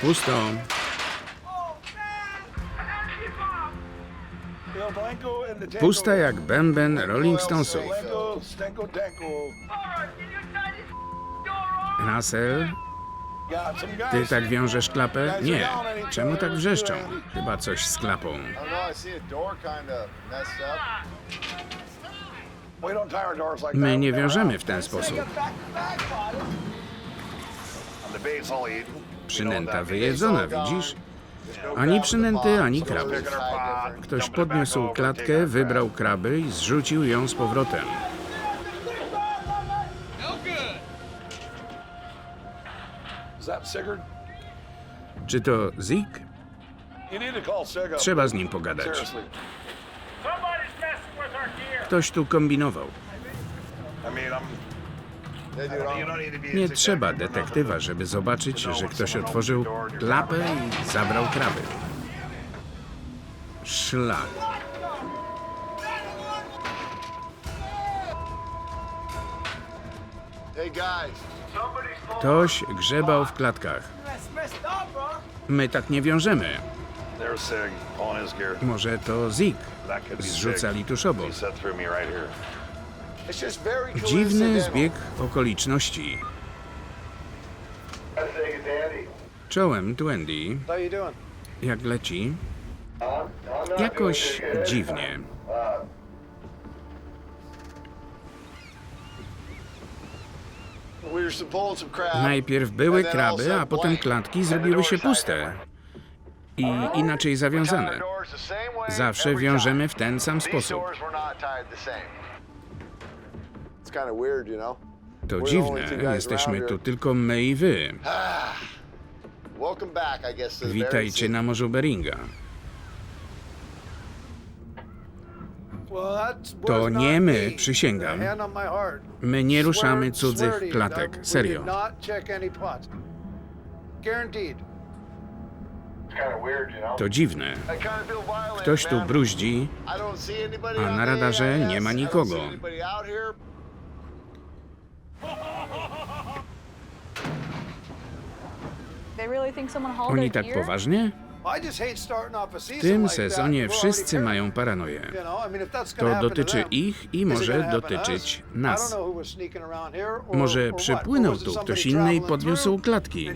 Pusto. Pusta jak bęben Rolling Stonesów. Russell, ty tak wiążesz klapę? Nie. Czemu tak wrzeszczą? Chyba coś z klapą. My nie wiążemy w ten sposób. Przynęta wyjedzona, widzisz? Ani przynęty, ani pot. Ktoś podniósł klatkę, wybrał kraby i zrzucił ją z powrotem. Czy to Zik? Trzeba z nim pogadać. Ktoś tu kombinował. Nie trzeba detektywa, żeby zobaczyć, że ktoś otworzył klapę i zabrał kraby. Szlak. Ktoś grzebał w klatkach. My tak nie wiążemy. Może to Sig. Zrzucali tuż obok. Dziwny zbieg okoliczności. Czołem, doing? Jak leci? Jakoś dziwnie. Najpierw były kraby, a potem klatki zrobiły się puste. I inaczej zawiązane. Zawsze wiążemy w ten sam sposób. To dziwne, jesteśmy tu tylko my i wy. Witajcie na morzu Beringa. To nie my, przysięgam. My nie ruszamy cudzych klatek. we Serio. To dziwne. Ktoś tu bruździ, a na radarze nie ma nikogo. Oni tak poważnie? W tym sezonie wszyscy mają paranoję. To dotyczy ich i może dotyczyć nas. Może przypłynął tu ktoś inny i podniósł klatki.